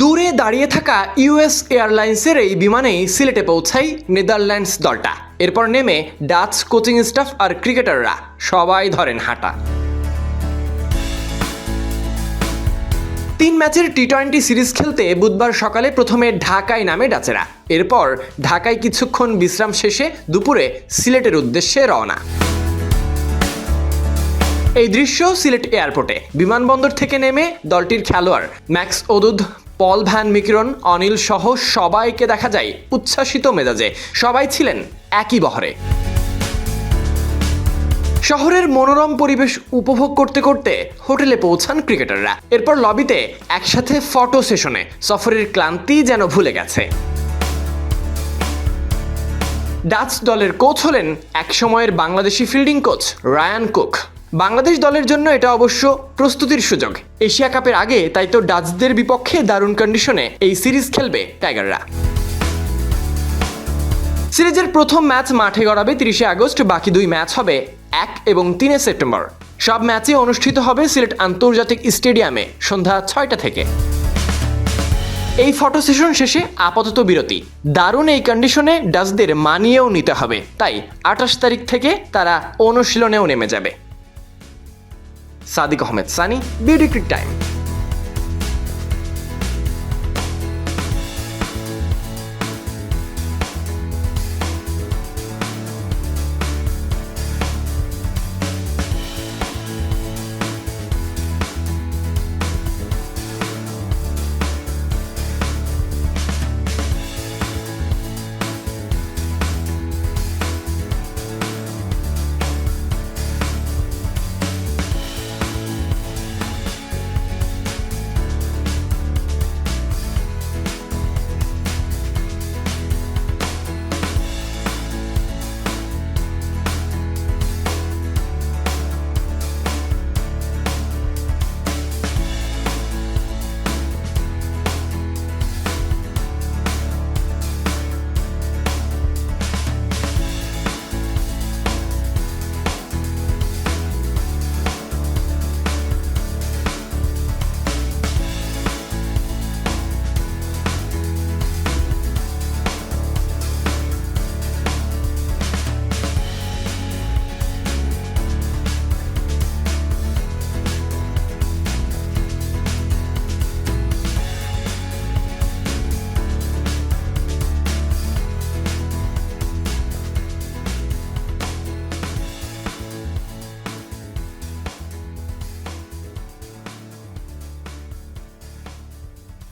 দূরে দাঁড়িয়ে থাকা ইউএস এয়ারলাইন্সের এই বিমানেই সিলেটে পৌঁছায় নেদারল্যান্ডস দলটা। এরপর নেমে ডাচ কোচিং স্টাফ আর ক্রিকেটাররা সবাই ধরেন হাঁটা। তিন ম্যাচের টি টোয়েন্টি সিরিজ খেলতে বুধবার সকালে প্রথমে ঢাকায় নামে ডাচেরা। এরপর ঢাকায় কিছুক্ষণ বিশ্রাম শেষে দুপুরে সিলেটের উদ্দেশ্যে রওনা। এই দৃশ্য সিলেট এয়ারপোর্টে। বিমানবন্দর থেকে নেমে দলটির খেলোয়াড় Max O'Dowd Paul van Meekeren Anil সহ সবাইকে দেখা যায় উচ্ছ্বাসিত মেজাজে। সবাই ছিলেন একই বহরে। শহরের মনোরম পরিবেশ উপভোগ করতে করতে হোটেলে পৌঁছান ক্রিকেটাররা। এরপর লবিতে একসাথে ফটো সেশনে সফরের ক্লান্তি যেন ভুলে গেছে। ডাচ দলের কোচ হলেন একসময়ের Bangladeshi fielding coach Ryan Cook. Bangladesh দলের জন্য এটা অবশ্য প্রস্তুতির সুযোগ। এশিয়া কাপের আগে তাই তো ডাচদের বিপক্ষে দারুণ কন্ডিশনে এই সিরিজ খেলবে টাইগাররা। সিরিজের প্রথম ম্যাচ মাঠে গড়াবে তিরিশে আগস্ট, বাকি দুই ম্যাচ হবে এক এবং তিনে সেপ্টেম্বর। সব ম্যাচে অনুষ্ঠিত হবে সিলেট আন্তর্জাতিক স্টেডিয়ামে সন্ধ্যা ছয়টা থেকে। এই ফটো সেশন শেষে আপাতত বিরতি। দারুণ এই কন্ডিশনে ডাচদের মানিয়েও নিতে হবে, তাই আঠাশ তারিখ থেকে তারা অনুশীলনেও নেমে যাবে। সাদিক আহমেদ সানি বিউটি ক্রিক টাইম।